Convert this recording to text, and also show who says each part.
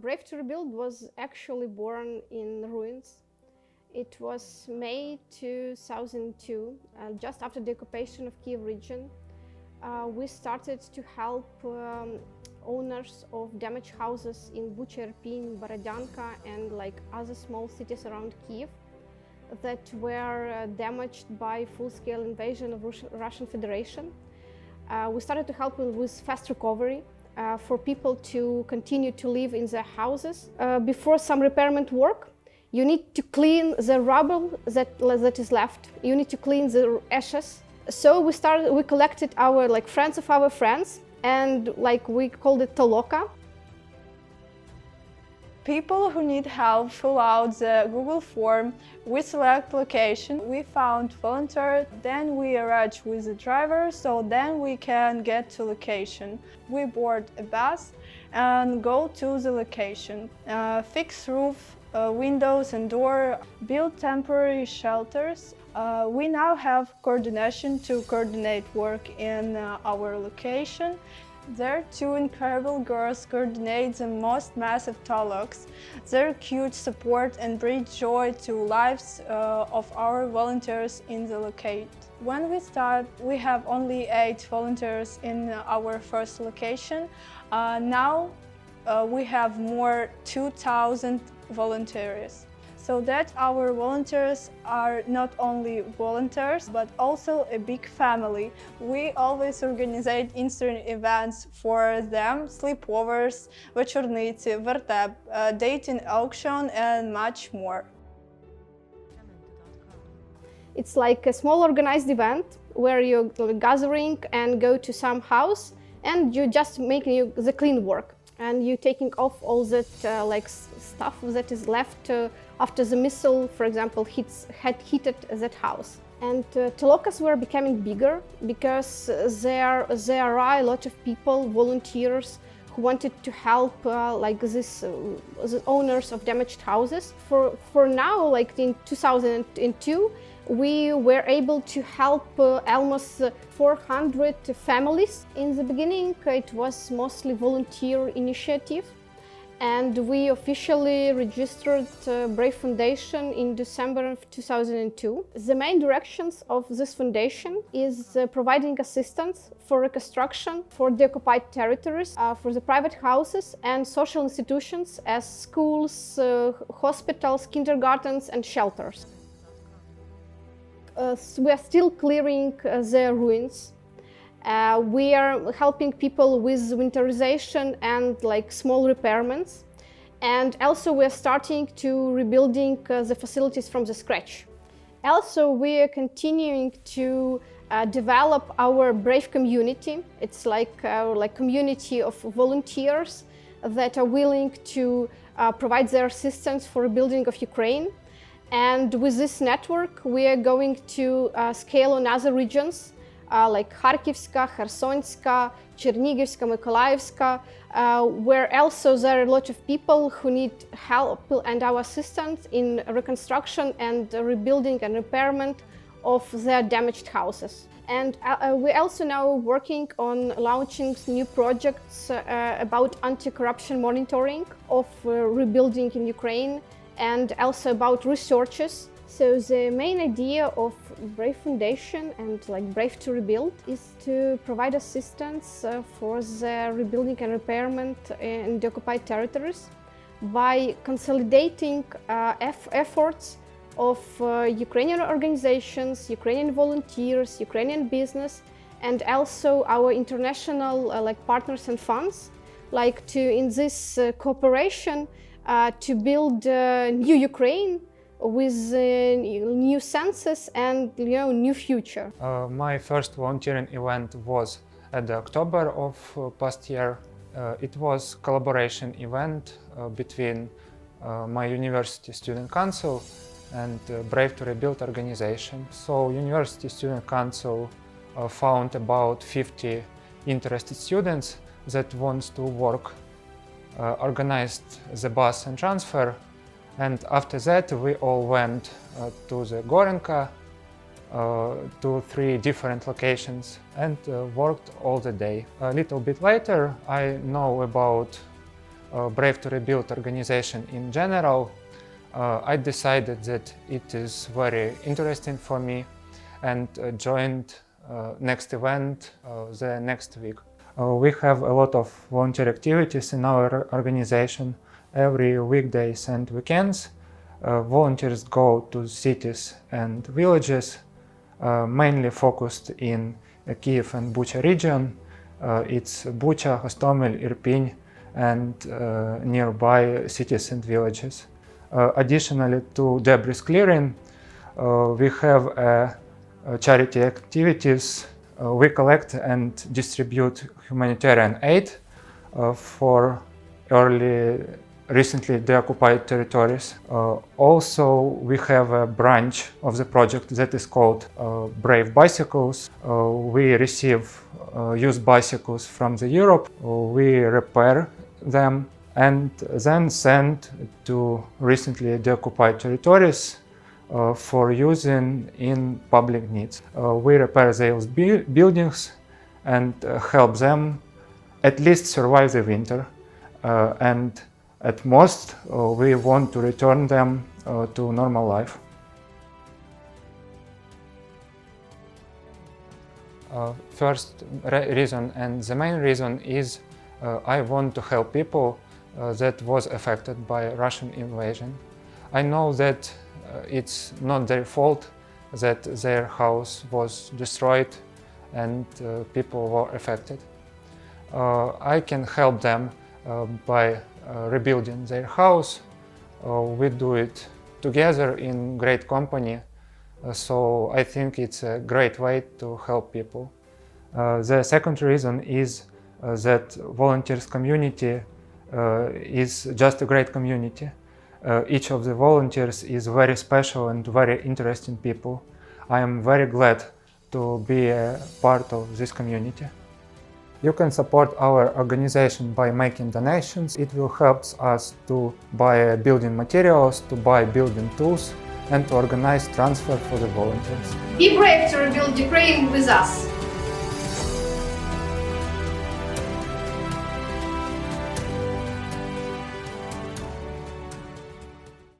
Speaker 1: Brave to Rebuild was actually born in ruins. It was May 2002, uh, just after the occupation of Kiev region. Uh, we started to help um, owners of damaged houses in Bucherpin, Borodyanka, and like other small cities around Kiev that were uh, damaged by full-scale invasion of Rus- Russian Federation. Uh, we started to help with- with fast recovery uh, for people to continue to live in their houses. Uh, before some repairment work, you need to clean the rubble that, that is left. You need to clean the ashes. So we started, we collected our like friends of our friends and like we called it Toloka.
Speaker 2: People who need help fill out the Google form. We select location. We found volunteer. Then we arrange with the driver, so then we can get to location. We board a bus and go to the location. Uh, fix roof, uh, windows and door. Build temporary shelters. Uh, we now have coordination to coordinate work in uh, our location. Their two incredible girls coordinate the most massive talks. Their cute support and bring joy to lives uh, of our volunteers in the locate. When we start, we have only eight volunteers in our first location. Uh, now uh, we have more 2,000 volunteers so that our volunteers are not only volunteers but also a big family. We always organize Eastern events for them, sleepovers, вечорниці, вертеп, uh, dating auction and much more.
Speaker 1: It's like a small organized event where you're gathering and go to some house and you just making you the clean work and you're taking off all that uh, like stuff that is left uh, after the missile, for example, hits had hit that house. And uh, Telokas were becoming bigger because there there are a lot of people, volunteers who wanted to help uh, like this uh, the owners of damaged houses. For for now, like in 2002, we were able to help uh, almost uh, 400 families. In the beginning, it was mostly volunteer initiative and we officially registered uh, Brave Foundation in December of 2002. The main directions of this foundation is uh, providing assistance for reconstruction for the occupied territories, uh, for the private houses and social institutions as schools, uh, hospitals, kindergartens and shelters. Uh, we are still clearing uh, the ruins uh, we are helping people with winterization and like small repairments. And also we're starting to rebuilding the facilities from the scratch. Also, we are continuing to uh, develop our Brave community. It's like our like community of volunteers that are willing to uh, provide their assistance for rebuilding of Ukraine. And with this network, we are going to uh, scale on other regions uh, like Kharkivska, Khersonska, Chernigivska, Mykolaievska, uh, where also there are a lot of people who need help and our assistance in reconstruction and rebuilding and repairment of their damaged houses. And uh, uh, we're also now working on launching new projects uh, about anti-corruption monitoring of uh, rebuilding in Ukraine and also about researches so the main idea of Brave Foundation and like Brave to Rebuild is to provide assistance uh, for the rebuilding and repairment in the occupied territories by consolidating uh, eff- efforts of uh, Ukrainian organizations, Ukrainian volunteers, Ukrainian business, and also our international uh, like partners and funds, like to in this uh, cooperation to build uh, new Ukraine with uh, new senses and you know new future.
Speaker 3: Uh, my first volunteering event was at the October of uh, past year. Uh, it was collaboration event uh, between uh, my university student council and uh, Brave to Rebuild organization. So University Student Council uh, found about 50 interested students that wants to work, uh, organized the bus and transfer and after that, we all went uh, to the Gorenka, uh, to three different locations, and uh, worked all the day. A little bit later, I know about uh, Brave to Rebuild organization in general, uh, I decided that it is very interesting for me and uh, joined uh, next event uh, the next week. Uh, we have a lot of volunteer activities in our organization every weekdays and weekends. Uh, volunteers go to cities and villages, uh, mainly focused in uh, Kiev and Bucha region. Uh, it's Bucha, Hostomel, Irpin, and uh, nearby cities and villages. Additionally to debris clearing, we have charity activities. Uh, we collect and distribute humanitarian aid uh, for early, recently deoccupied territories. Uh, also, we have a branch of the project that is called uh, Brave Bicycles. Uh, we receive uh, used bicycles from the Europe. We repair them and then send to recently deoccupied territories for using in public needs. Uh, we repair those buildings and uh, help them at least survive the winter. Uh, and at most, uh, we want to return them uh, to normal life. Uh, first re- reason and the main reason is uh, I want to help people uh, that was affected by Russian invasion. I know that uh, it's not their fault that their house was destroyed and uh, people were affected. Uh, I can help them by rebuilding their house. We do it together in great company. So I think it's a great way to help people. The second reason is that volunteers community uh, is just a great community. Uh, each of the volunteers is very special and very interesting people. I am very glad to be a part of this community. You can support our organization by making donations. It will help us to buy building materials, to buy building tools, and to organize transfer for the volunteers.
Speaker 1: Be brave to rebuild Ukraine with us.